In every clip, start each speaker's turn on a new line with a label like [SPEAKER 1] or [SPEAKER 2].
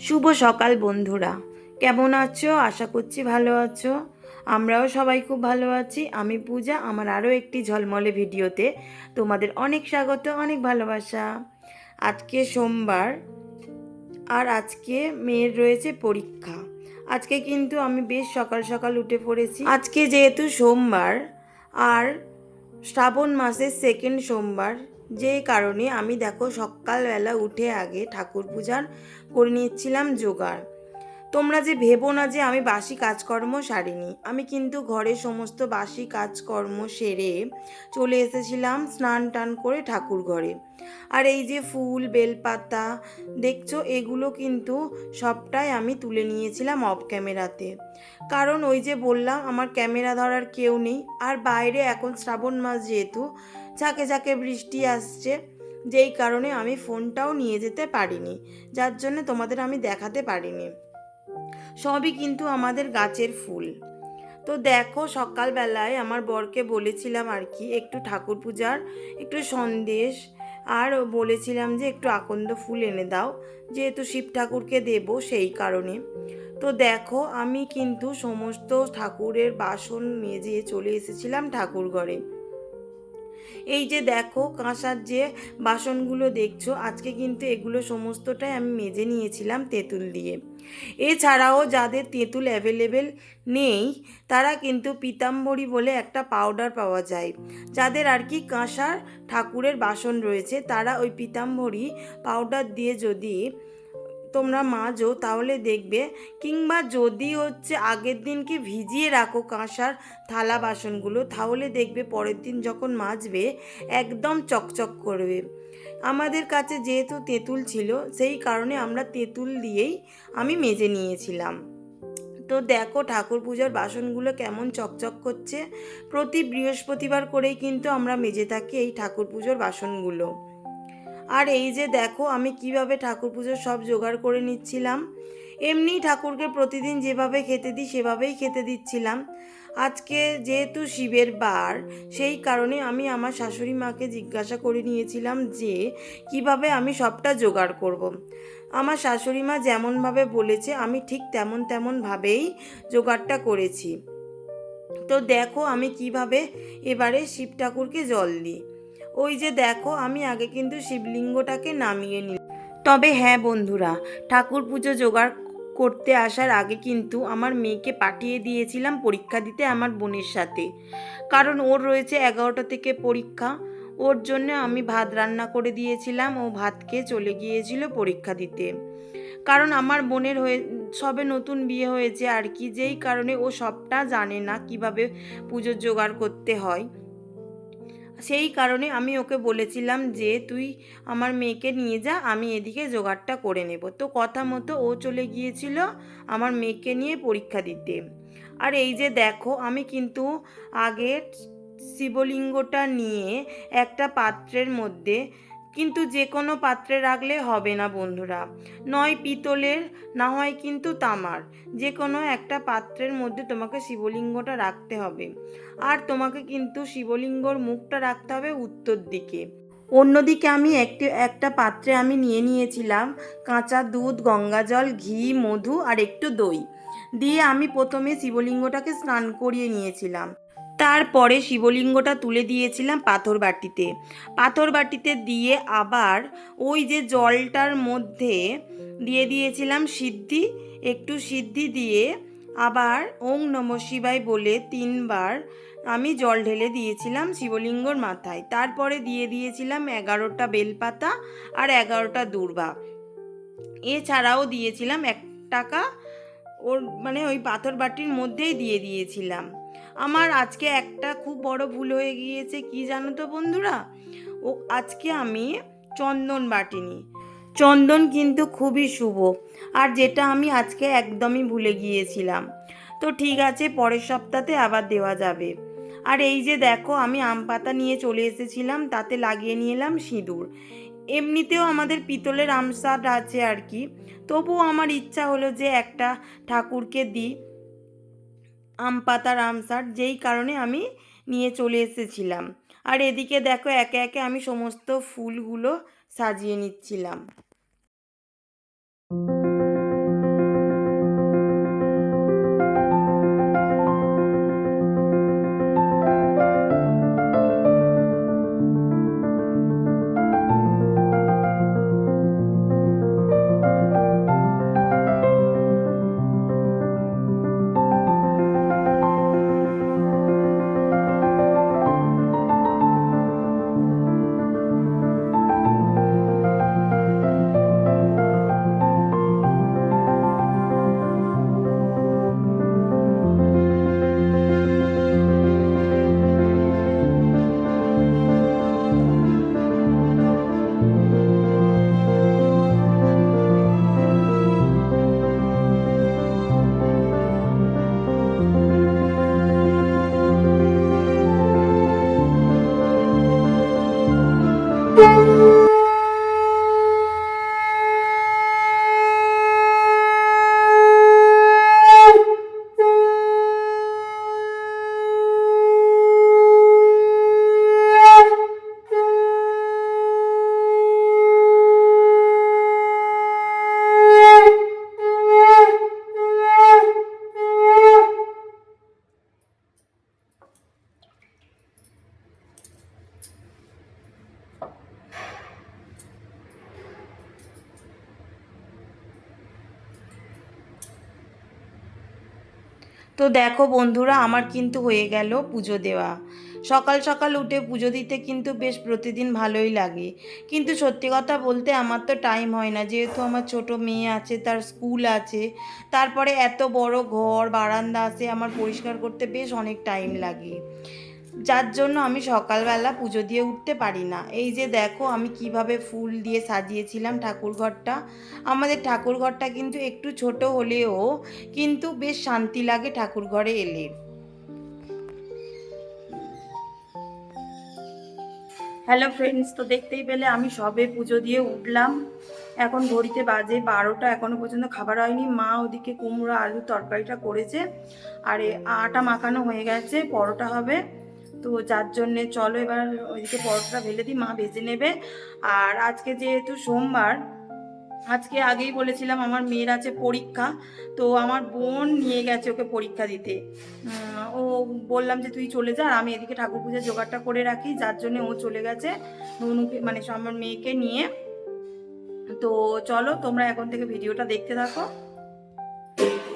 [SPEAKER 1] শুভ সকাল বন্ধুরা। কেমন আছো? আশা করছি ভালো আছো। আমরাও সবাই খুব ভালো আছি। আমি পূজা, আমার আরও একটি ঝলমলে ভিডিওতে তোমাদের অনেক স্বাগত, অনেক ভালোবাসা। আজকে সোমবার আর আজকে মেয়ের রয়েছে পরীক্ষা। আজকে কিন্তু আমি বেশ সকাল সকাল উঠে পড়েছি। আজকে যেহেতু সোমবার আর শ্রাবণ মাসের সেকেন্ড সোমবার, যে কারণে আমি দেখো সকালবেলা উঠে আগে ঠাকুর পূজার করে নিচ্ছিলাম জোগাড়। তোমরা যে ভেবো না যে আমি বাসি কাজকর্ম সারিনি। আমি কিন্তু ঘরে সমস্ত বাসি কাজকর্ম সেরে চলে এসেছিলাম স্নান টান করে ঠাকুর ঘরে। আর এই যে ফুল, বেলপাতা, দেখছ, এগুলো কিন্তু সবটাই আমি তুলে নিয়েছিলাম অফ ক্যামেরাতে। কারণ ওই যে বললাম, আমার ক্যামেরা ধরার কেউ নেই। আর বাইরে এখন শ্রাবণ মাস যেহেতু, ঝাঁকে ঝাঁকে বৃষ্টি আসছে, যেই কারণে আমি ফোনটাও নিয়ে যেতে পারিনি। যার জন্য তোমাদের আমি দেখাতে পারিনি। সবই কিন্তু আমাদের গাছের ফুল। তো দেখো, সকালবেলায় আমার বরকে বলেছিলাম আর কি, একটু ঠাকুর পূজার একটু সন্দেশ আর বলেছিলাম যে একটু আকন্দ ফুল এনে দাও, যেহেতু শিব ঠাকুরকে দেবো সেই কারণে। তো দেখো, আমি কিন্তু সমস্ত ঠাকুরের বাসন মেজে চলে এসেছিলাম ঠাকুর ঘরে এই যে দেখো কাঁসার যে বাসনগুলো দেখছ, আজকে কিন্তু এগুলো সমস্তটাই আমি মেজে নিয়েছিলাম তেঁতুল দিয়ে। এছাড়াও যাদের তেঁতুল অ্যাভেলেবেল নেই, তারা কিন্তু পিতাম্বরী বলে একটা পাউডার পাওয়া যায়। যাদের আর কি কাঁসার ঠাকুরের বাসন রয়েছে, তারা ওই পিতাম্বরী পাউডার দিয়ে যদি তোমরা মাজো তাহলে দেখবে। কিংবা যদি হচ্ছে আগের দিনকে ভিজিয়ে রাখো কাঁসার থালা বাসনগুলো, তাহলে দেখবে পরের দিন যখন মাজবে, একদম চকচক করবে। আমাদের কাছে যেহেতু তেঁতুল ছিল, সেই কারণে আমরা তেঁতুল দিয়েই আমি মেজে নিয়েছিলাম। তো দেখো ঠাকুর পূজার বাসনগুলো কেমন চকচক করছে। প্রতি বৃহস্পতিবার করেই কিন্তু আমরা মেজে থাকি এই ঠাকুর পুজোর বাসনগুলো। আর এই যে দেখো, আমি কীভাবে ঠাকুর পুজোর সব জোগাড় করে নিচ্ছিলাম। এমনি ঠাকুরকে প্রতিদিন যেভাবে খেতে দিই, সেভাবেই খেতে দিচ্ছিলাম। আজকে যেহেতু শিবের বার, সেই কারণে আমি আমার শাশুড়ি মাকে জিজ্ঞাসা করে নিয়েছিলাম যে, কীভাবে আমি সবটা জোগাড় করব। আমার শাশুড়ি মা যেমনভাবে বলেছে, আমি ঠিক তেমন তেমনভাবেই জোগাড়টা করেছি। তো দেখো আমি কীভাবে এবারে শিব ঠাকুরকে জল দিই। ওই যে দেখো, আমি আগে কিন্তু শিবলিঙ্গটাকে নামিয়ে নিই তবে হ্যাঁ বন্ধুরা, ঠাকুর পুজো জোগাড় করতে আসার আগে কিন্তু আমার মেয়েকে পাঠিয়ে দিয়েছিলাম পরীক্ষা দিতে আমার বোনের সাথে। কারণ ওর রয়েছে এগারোটা থেকে পরীক্ষা। ওর জন্য আমি ভাত রান্না করে দিয়েছিলাম, ও ভাত খেয়ে চলে গিয়েছিল পরীক্ষা দিতে। কারণ আমার বোনের হয়ে, সবে নতুন বিয়ে হয়েছে আর কি, যেই কারণে ও সবটা জানে না কীভাবে পুজোর জোগাড় করতে হয়। সেই কারণে আমি ওকে বলেছিলাম যে, তুই আমার মেয়েকে নিয়ে যা, আমি এদিকে জোগাড়টা করে নেব। তো কথা মতো ও চলে গিয়েছিল আমার মেয়েকে নিয়ে পরীক্ষা দিতে। আর এই যে দেখো, আমি কিন্তু আগের শিবলিঙ্গটা নিয়ে একটা পাত্রের মধ্যে কিন্তু যে কোনো পাত্রে রাখলে হবে না বন্ধুরা। নয় পিতলের, না হয় কিন্তু তামার। যে কোনো একটা পাত্রের মধ্যে তোমাকে শিবলিঙ্গটা রাখতে হবে। আর তোমাকে কিন্তু শিবলিঙ্গর মুখটা রাখতে হবে উত্তর দিকে। অন্যদিকে আমি একটি, একটা পাত্রে আমি নিয়ে নিয়েছিলাম কাঁচা দুধ, গঙ্গা জল, ঘি, মধু আর একটু দই। দিয়ে আমি প্রথমে শিবলিঙ্গটাকে স্নান করিয়ে নিয়েছিলাম। তারপরে শিবলিঙ্গটা তুলে দিয়েছিলাম পাথর বাটিতে পাথর বাটিতে দিয়ে আবার ওই যে জলটার মধ্যে দিয়ে দিয়েছিলাম সিদ্ধি, একটু সিদ্ধি দিয়ে আবার ওং নম শিবায় বলে তিনবার আমি জল ঢেলে দিয়েছিলাম শিবলিঙ্গর মাথায়। তারপরে দিয়ে দিয়েছিলাম এগারোটা বেলপাতা আর এগারোটা দূর্বা। এছাড়াও দিয়েছিলাম এক টাকা ওর মানে ওই পাথর বাটির মধ্যেই দিয়ে দিয়েছিলাম। আমার আজকে একটা খুব বড় ভুল হয়ে গিয়েছে, কি জানো তো বন্ধুরা? ও, আজকে আমি চন্দন বাটিনি। চন্দন কিন্তু খুবই শুভ, আর যেটা আমি আজকে একদমই ভুলে গিয়েছিলাম। তো ঠিক আছে, পরের সপ্তাহে আবার দেওয়া যাবে। আর এই যে দেখো, আমি আম পাতা নিয়ে চলে এসেছিলাম, তাতে লাগিয়ে নিয়ে এলাম সিঁদুর। এমনিতেও আমাদের পিতলের আমসাট আছে আর কি, তবুও আমার ইচ্ছা হলো যে একটা ঠাকুরকে দিই। আম পাতার আমসাট যেই কারণে আমি নিয়ে চলে এসেছিলাম। আর এদিকে দেখো, একে একে আমি সমস্ত ফুলগুলো সাজিয়ে নিচ্ছিলাম। দেখো বন্ধুরা, আমার কিন্তু হয়ে গেল পুজো দেওয়া। সকাল সকাল উঠে পুজো দিতে কিন্তু বেশ প্রতিদিন ভালোই লাগে। কিন্তু সত্যি কথা বলতে আমার তো টাইম হয় না। যেহেতু আমার ছোট মেয়ে আছে, তার স্কুল আছে, তারপরে এত বড় ঘর, বারান্দা আছে, আমার পরিষ্কার করতে বেশ অনেক টাইম লাগে। যার জন্য আমি সকালবেলা পুজো দিয়ে উঠতে পারি না। এই যে দেখো, আমি কীভাবে ফুল দিয়ে সাজিয়েছিলাম ঠাকুর ঘরটা। আমাদের ঠাকুর ঘরটা কিন্তু একটু ছোট হলেও কিন্তু বেশ শান্তি লাগে ঠাকুর ঘরে এলে। হ্যালো ফ্রেন্ডস, তো দেখতেই পেলে আমি সবে পুজো দিয়ে উঠলাম। এখন ঘড়িতে বাজে বারোটা, এখনও পর্যন্ত খাবার হয়নি। মা ওদিকে কুমড়ো, আলু তরকারিটা করেছে। আর আটা মাখানো হয়ে গেছে, পরোটা হবে। তো যার জন্যে চলো এবার ওইদিকে পরোটাটা ভেলে দিই, মা ভেজে নেবে। আর আজকে যেহেতু সোমবার, আজকে আগেই বলেছিলাম আমার মেয়ের আছে পরীক্ষা, তো আমার বোন নিয়ে গেছে ওকে পরীক্ষা দিতে। ও বললাম যে তুই চলে যা আমি এদিকে ঠাকুর পূজার জোগাড়টা করে রাখি, যার জন্য ও চলে গেছে ধনুকে মানে আমার মেয়েকে নিয়ে। তো চলো তোমরা এখন থেকে ভিডিওটা দেখতে থাকো।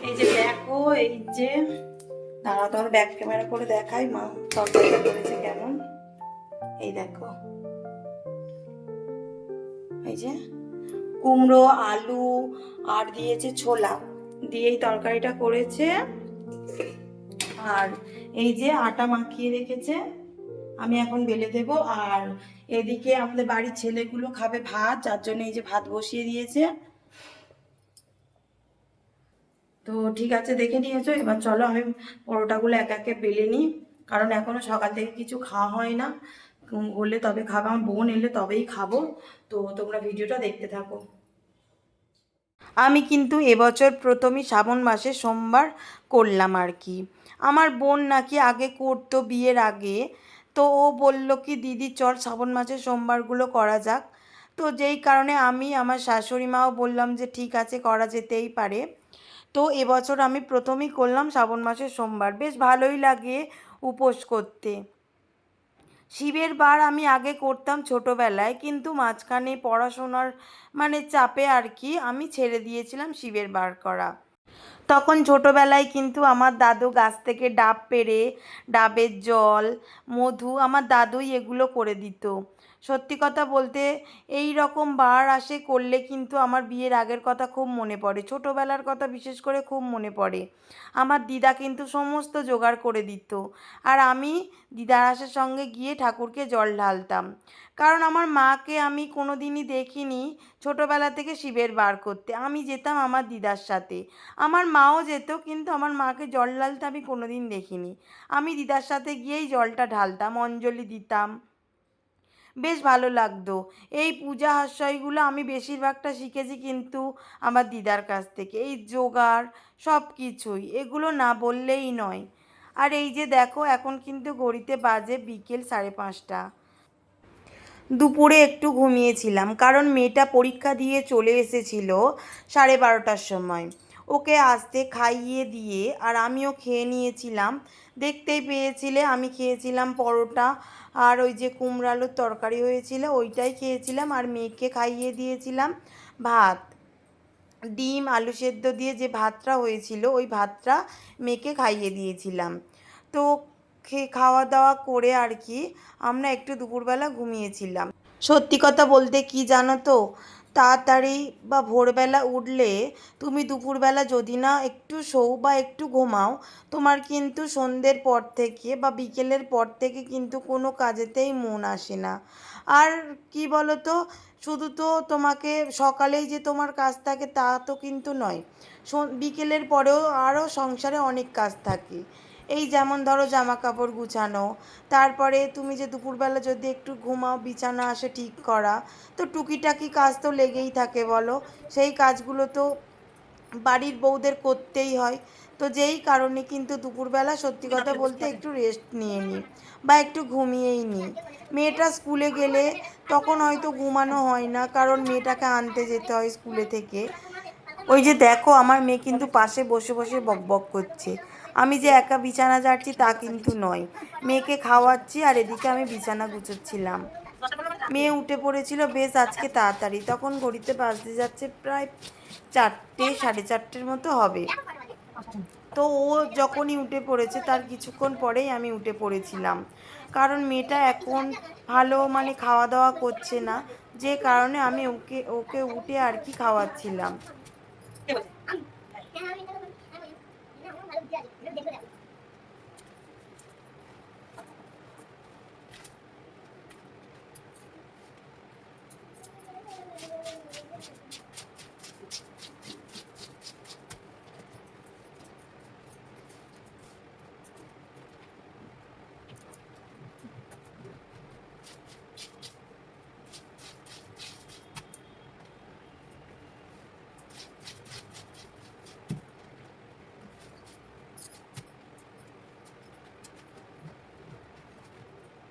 [SPEAKER 1] এই যে দেখো, এই যে দাঁড়া তোমার ব্যাক ক্যামেরা করে দেখাই মা তরকারিটা করেছে কেমন। এই দেখো। এই যে, কুমড়ো, আলু, আর দিয়েছে ছোলা। দিয়ে এই তরকারিটা করেছে। আর এই যে আটা মাখিয়ে রেখেছে, আমি এখন বেলে দেব। আর এদিকে আমাদের বাড়ির ছেলেগুলো খাবে ভাত, যার জন্য এই যে ভাত বসিয়ে দিয়েছে। তো ঠিক আছে, দেখে নিয়েছো। এবার চলো আমি পরোটাগুলো এক একে বেলে নিই। কারণ এখনও সকাল থেকে কিছু খাওয়া হয় না। হলে তবে খাব, আমার বোন এলে তবেই খাব। তো তোমরা ভিডিওটা দেখতে থাকো। আমি কিন্তু এবছর প্রথমই শ্রাবণ মাসে সোমবার করলাম আর কি। আমার বোন নাকি আগে করতো বিয়ের আগে। তো ও বলল কি, দিদি, চল শ্রাবণ মাসে সোমবারগুলো করা যাক। তো যেই কারণে আমি, আমার শাশুড়ি মাও বললাম যে, ঠিক আছে, করা যেতেই পারে। তো এবছর আমি প্রথমেই করলাম শ্রাবণ মাসের সোমবার। বেশ ভালোই লাগে উপোস করতে। শিবের বার আমি আগে করতাম ছোটোবেলায়, কিন্তু মাঝখানে পড়াশোনার মানে চাপে আর কি আমি ছেড়ে দিয়েছিলাম শিবের বার করা। তখন ছোটোবেলায় কিন্তু আমার দাদু গাছ থেকে ডাব পেড়ে, ডাবের জল, মধু আমার দাদুই এগুলো করে দিত। সত্যি কথা বলতে এই রকম বার আসে করলে কিন্তু আমার বিয়ের আগের কথা খুব মনে পড়ে। ছোটোবেলার কথা বিশেষ করে খুব মনে পড়ে। আমার দিদা কিন্তু সমস্ত জোগাড় করে দিত। আর আমি দিদার আসার সঙ্গে গিয়ে ঠাকুরকে জল ঢালতাম। কারণ আমার মাকে আমি কোনো দিনই দেখিনি ছোটোবেলা থেকে শিবের বার করতে। আমি যেতাম আমার দিদার সাথে। আমার মাও যেত কিন্তু আমার মাকে জল ঢালতে আমি কোনো দিন দেখিনি। আমি দিদার সাথে গিয়েই জলটা ঢালতাম, অঞ্জলি দিতাম। বেশ ভালো লাগতো। এই পূজা হাস্যইগুলো আমি বেশিরভাগটা শিখেছি কিন্তু আমার দিদার কাছ থেকে। এই জোগাড় সব কিছুই এগুলো না বললেই নয়। আর এই যে দেখো, এখন কিন্তু ঘড়িতে বাজে বিকেল সাড়ে পাঁচটা। দুপুরে একটু ঘুমিয়েছিলাম, কারণ মেয়েটা পরীক্ষা দিয়ে চলে এসেছিল সাড়ে বারোটার সময়। ওকে আসতে খাইয়ে দিয়ে আর আমিও খেয়ে নিয়েছিলাম। দেখতেই পেয়েছিলে, আমি খেয়েছিলাম পরোটা আর ওই যে কুমড়ালুর তরকারি হয়েছিল, ওইটাই খেয়েছিলাম আর মেয়েকে খাইয়ে দিয়েছিলাম ভাত। ডিম, আলু সেদ্ধ দিয়ে যে ভাতটা হয়েছিল, ওই ভাতটা মেয়েকে খাইয়ে দিয়েছিলাম। তো খেয়ে খাওয়া দাওয়া করে আর কি আমরা একটু দুপুরবেলা ঘুমিয়েছিলাম। সত্যি কথা বলতে কি জানো তো তাড়াতাড়ি বা ভোরবেলা উঠলে তুমি দুপুরবেলা যদি না একটু শোও বা একটু ঘুমাও, তোমার কিন্তু সন্ধ্যের পর থেকে বা বিকেলের পর থেকে কিন্তু কোনো কাজেতেই মন আসে না। আর কি বলো তো শুধু তো তোমাকে সকালেই যে তোমার কাজ থাকে তা তো কিন্তু নয় বিকেলের পরেও আরও সংসারে অনেক কাজ থাকে। এই যেমন ধরো জামা কাপড় গুছানো, তারপরে তুমি যে দুপুরবেলা যদি একটু ঘুমাও, বিছানা আসে ঠিক করা, তো টুকিটাকি কাজ তো লেগেই থাকে বলো। সেই কাজগুলো তো বাড়ির বউদের করতেই হয়। তো যেই কারণে কিন্তু দুপুরবেলা সত্যি কথা বলতে একটু রেস্ট নিয়ে নিই বা একটু ঘুমিয়েই নিই মেয়েটা স্কুলে গেলে তখন হয়তো ঘুমানো হয় না, কারণ মেয়েটাকে আনতে যেতে হয় স্কুলে থেকে। ওই যে দেখো, আমার মেয়ে কিন্তু পাশে বসে বসে বক বক করছে। আমি যে একা বিছানা ঝাড়ছি তা কিন্তু নয়। মেয়েকে খাওয়াচ্ছি আর এদিকে আমি বিছানা গুছোচ্ছিলাম। মেয়ে উঠে পড়েছিল বেশ আজকে তাড়াতাড়ি। তখন ঘড়িতে বাজতে যাচ্ছে প্রায় চারটে, সাড়ে চারটের মতো হবে। তো ও যখনই উঠে পড়েছে তার কিছুক্ষণ পরেই আমি উঠে পড়েছিলাম। কারণ মেয়েটা এখন ভালো মানে খাওয়া দাওয়া করছে না। যে কারণে আমি ওকে ওকে উঠে আর কি খাওয়াচ্ছিলাম।
[SPEAKER 2] que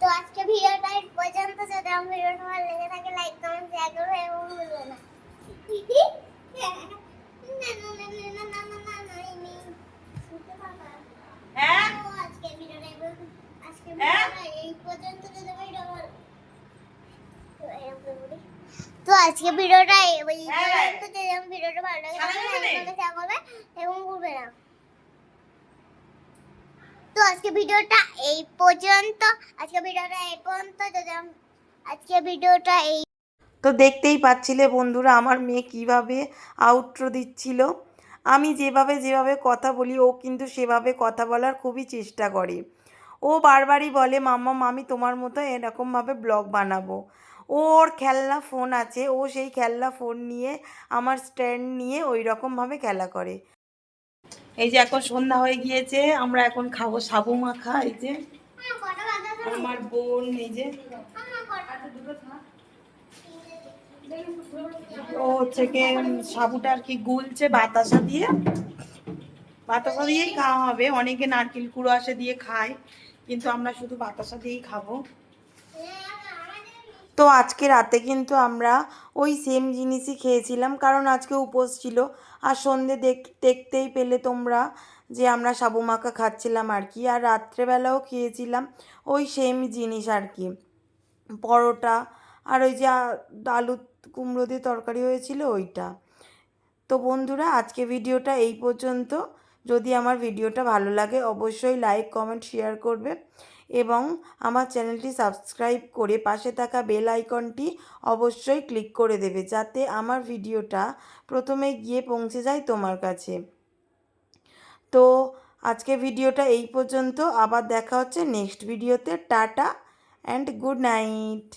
[SPEAKER 2] তো আজকে ভিডিওটা এই পর্যন্ত যদি আমার ভিডিওটা ভালো লেগে থাকে লাইক কমেন্ট শেয়ার করবে এবং ভুলবে না না, না, না, না, না, না, না, এই নেই। শুনতে পাবা?
[SPEAKER 1] হ্যাঁ
[SPEAKER 2] তো আজকে ভিডিওটা এই পর্যন্ত- আজকে
[SPEAKER 1] হ্যাঁ?
[SPEAKER 2] ভিডিওটা এই পর্যন্ত যদি ভিডিও ভালো তো এরকম করে বলি। তো আজকে ভিডিওটা এই
[SPEAKER 1] হ্যাঁ।
[SPEAKER 2] আমার ভিডিওটা ভালো লাগে তাহলে
[SPEAKER 1] সামনে
[SPEAKER 2] লাইক শেয়ার করবে এবং ভুলবে না। তো আজকে ভিডিওটা এই পর্যন্ত আজকে ভিডিওটা এই পর্যন্ত যদি আজকে ভিডিওটা এই
[SPEAKER 1] তো দেখতেই পাচ্ছিলে বন্ধুরা আমার মেয়ে কীভাবে আউট্রো দিচ্ছিল। আমি যেভাবে যেভাবে কথা বলি ও কিন্তু সেভাবে কথা বলার খুবই চেষ্টা করে। ও বারবারই বলে মাম্মা আমি তোমার মতো এরকমভাবে ব্লগ বানাবো। ওর খেলনা ফোন আছে, ও সেই খেলনা ফোন নিয়ে আমার স্ট্যান্ড নিয়ে ওই রকমভাবে খেলা করে। এই যে এখন সন্ধ্যা হয়ে গিয়েছে, আমরা এখন খাব সাবু মাখা, এই যে। আমার বোন, এই যে। ও হচ্ছে কি, সাবুটা আর কি গুলছে বাতাসা দিয়ে। বাতাসা দিয়েই খাওয়া হবে, অনেকে নারকেল কুড়ো আসে দিয়ে খায়, কিন্তু আমরা শুধু বাতাসা দিয়েই খাব। তো আজকে রাতে কিন্তু আমরা ওই সেম জিনিসই খেয়েছিলাম, কারণ আজকে উপোস ছিল। আর সন্ধে দেখ, দেখতেই পেলে তোমরা যে আমরা সাবু মাখা খাচ্ছিলাম আর কি। আর রাত্রেবেলাও খেয়েছিলাম ওই সেম জিনিস আর কি। পরোটা আর ওই যে আলু কুমড়ো দিয়ে তরকারি হয়েছিল ওইটা। তো বন্ধুরা, আজকে ভিডিওটা এই পর্যন্ত। যদি আমার ভিডিওটা ভালো লাগে, অবশ্যই লাইক কমেন্ট শেয়ার করবে। এবং আমার চ্যানেলটি সাবস্ক্রাইব করে পাশে থাকা বেল আইকনটি অবশ্যই ক্লিক করে দেবে যাতে আমার ভিডিওটা প্রথমে গিয়ে পৌঁছে যায় তোমার কাছে। তো আজকে ভিডিওটা এই পর্যন্ত। আবার দেখা হচ্ছে নেক্সট ভিডিওতে। Tata and good night.